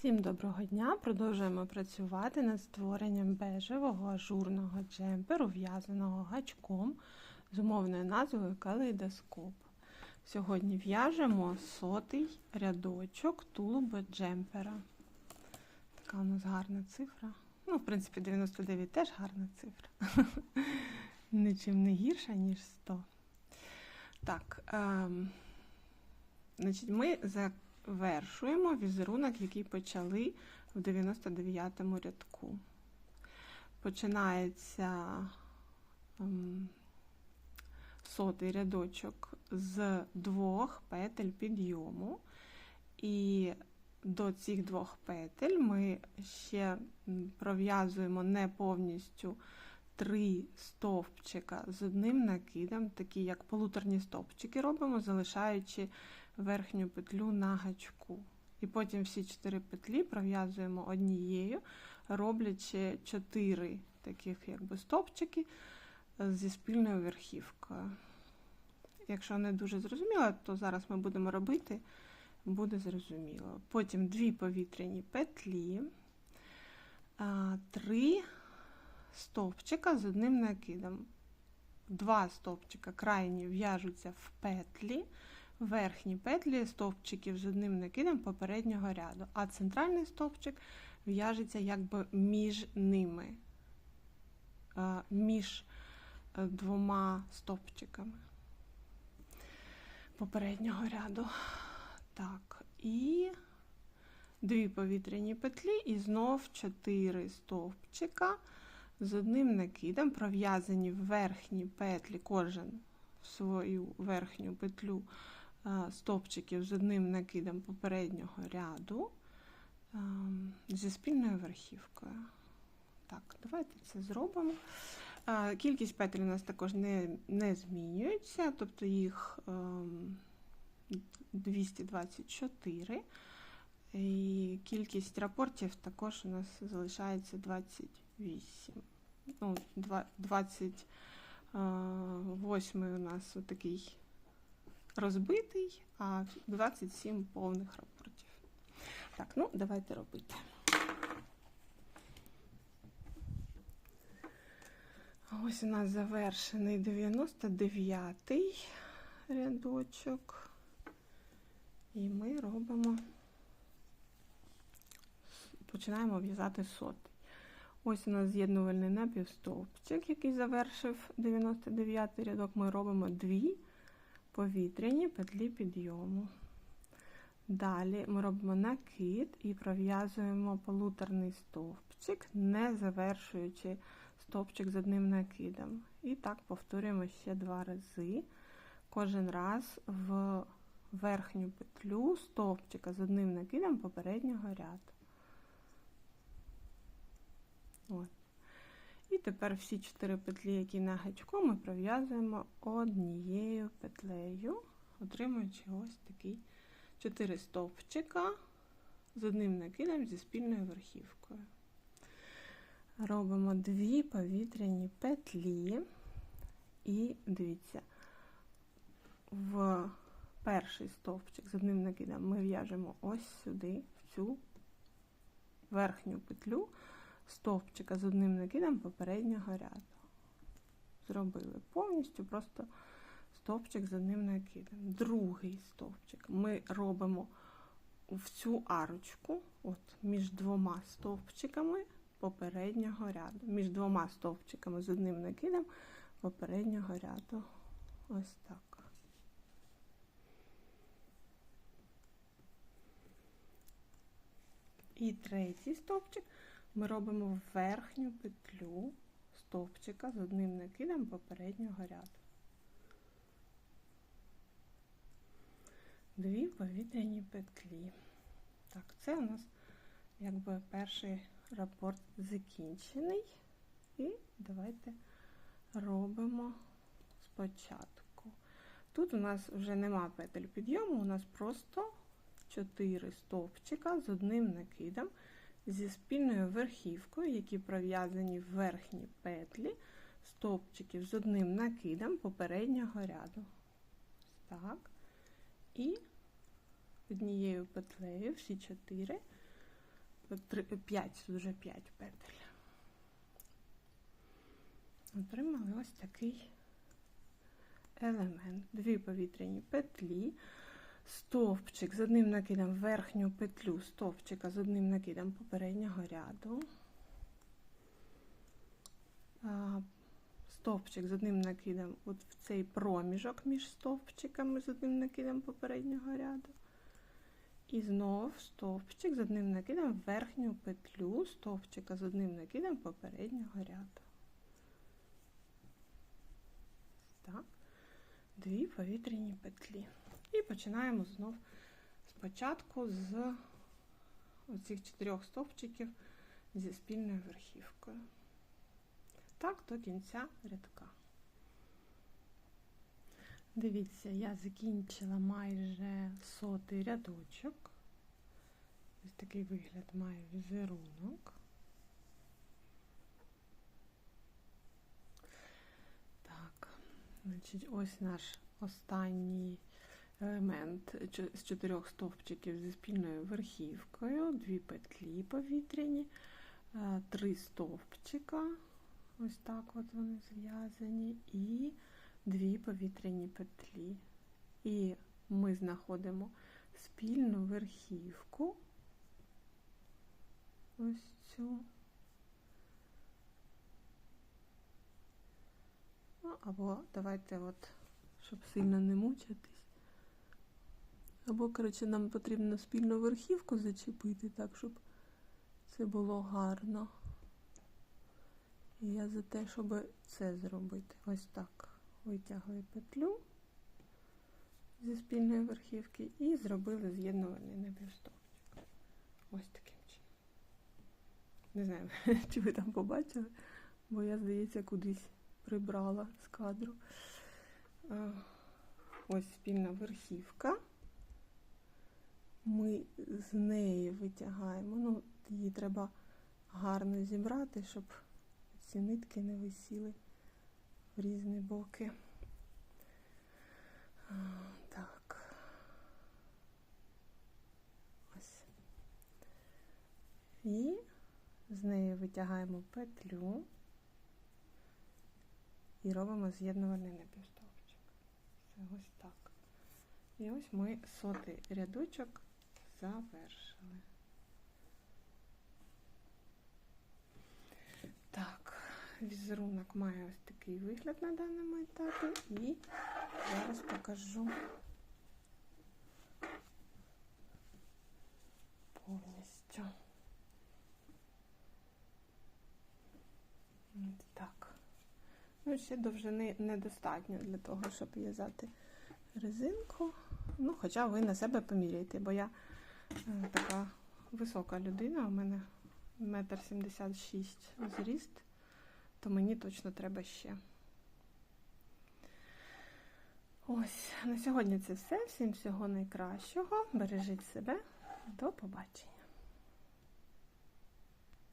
Всім доброго дня! Продовжуємо працювати над створенням бежевого ажурного джемперу, в'язаного гачком з умовною назвою калейдоскоп. Сьогодні в'яжемо сотий рядочок тулуба джемпера. Така у нас гарна цифра. Ну, в принципі, 99 теж гарна цифра. Нічим не гірша, ніж 100. Так, ем, значить, ми завершуємо візерунок, який почали в 99-му рядку. Починається ем, сотий рядочок з двох петель підйому. І до цих двох петель ми ще пров'язуємо не повністю три стовпчика з одним накидом, такі як полуторні стовпчики робимо, залишаючи верхню петлю на гачку. І потім всі чотири петлі пров'язуємо однією, роблячи чотири таких якби стовпчики зі спільною верхівкою. Якщо не дуже зрозуміло, то зараз ми будемо робити, буде зрозуміло. Потім дві повітряні петлі, три стовпчика з одним накидом. Два стовпчика крайні в'яжуться в петлі, верхні петлі стовпчиків з одним накидом попереднього ряду, а центральний стовпчик в'яжеться якби між ними, між двома стовпчиками попереднього ряду. Так, і дві повітряні петлі, і знов чотири стовпчика з одним накидом, пров'язані в верхні петлі, кожен в свою верхню петлю стовпчиків з одним накидом попереднього ряду зі спільною верхівкою. Так, давайте це зробимо. Кількість петель у нас також не не змінюється, тобто їх 224. І кількість рапортів також у нас залишається 28. Ну, 28 у нас такий розбитий, а 27 повних рапортів. Так, ну, давайте робити. Ось у нас завершений 99-й рядочок, і ми робимо, починаємо в'язати сотий. Ось у нас з'єднувальний напівстовпчик, який завершив 99-й рядок, ми робимо дві повітряні петлі підйому. Далі ми робимо накид і пров'язуємо полуторний стовпчик, не завершуючи стовпчик з одним накидом. І так повторюємо ще два рази. Кожен раз в верхню петлю стовпчика з одним накидом попереднього ряду. От. Тепер всі чотири петлі, які на гачку, ми пров'язуємо однією петлею, отримуючи ось такий 4 стовпчика з одним накидом зі спільною верхівкою. Робимо дві повітряні петлі, і дивіться, в перший стовпчик з одним накидом ми в'яжемо ось сюди, в цю верхню петлю стовпчика з одним накидом попереднього ряду. Зробили повністю просто стовпчик з одним накидом. Другий стовпчик ми робимо в цю арочку, от між двома стовпчиками попереднього ряду. Між двома стовпчиками з одним накидом попереднього ряду. Ось так. І третій стовпчик ми робимо верхню петлю стовпчика з одним накидом попереднього ряду. Дві повітряні петлі. Так, це у нас якби перший рапорт закінчений. І давайте робимо спочатку. Тут у нас вже нема петель підйому, у нас просто 4 стовпчика з одним накидом зі спільною верхівкою, які пров'язані в верхні петлі стовпчиків з одним накидом попереднього ряду. Так. І однією петлею всі 4 5, вже 5 петель. Отримали ось такий елемент. Дві повітряні петлі, стовпчик з одним накидом верхню петлю стовпчика з одним накидом попереднього ряду. Стовпчик з одним накидом от в цей проміжок між стовпчиками з одним накидом попереднього ряду. І знов стовпчик з одним накидом в верхню петлю стовпчика з одним накидом попереднього ряду. Так. Дві повітряні петлі. І починаємо знов спочатку з оцих чотирьох стовпчиків зі спільною верхівкою. Так, до кінця рядка. Дивіться, я закінчила майже сотий рядочок. Ось такий вигляд має візерунок. Значить, ось наш останній елемент з чотирьох стовпчиків зі спільною верхівкою, дві петлі повітряні, е, три стовпчика. Ось так от вони зв'язані, і дві повітряні петлі. І ми знаходимо спільну верхівку. Ось цю. Ну, або давайте, от, щоб сильно не мучитись. Або, коротше, нам потрібно спільну верхівку зачепити, так, щоб це було гарно. І я за те, щоб це зробити. Ось так. Витягли петлю зі спільної верхівки і зробили з'єднувальний напівстовпчик. Ось таким чином. Не знаю, чи ви там побачили, бо я, здається, кудись прибрала з кадру. Ось спільна верхівка. Ми з неї витягаємо. Ну, її треба гарно зібрати, щоб ці нитки не висіли в різні боки. Так. Ось. І з неї витягаємо петлю і робимо з'єднувальний напівстовпчик. Ось так. І ось ми сотий рядочок завершили. Так, візерунок має ось такий вигляд на даному етапі і зараз покажу повністю. Ось так. Ну, ще довжини недостатньо для того, щоб в'язати резинку. Ну, хоча ви на себе поміряйте, бо я е, така висока людина, у мене метр сімдесят шість зріст, то мені точно треба ще. Ось, на сьогодні це все. Всім всього найкращого. Бережіть себе. До побачення.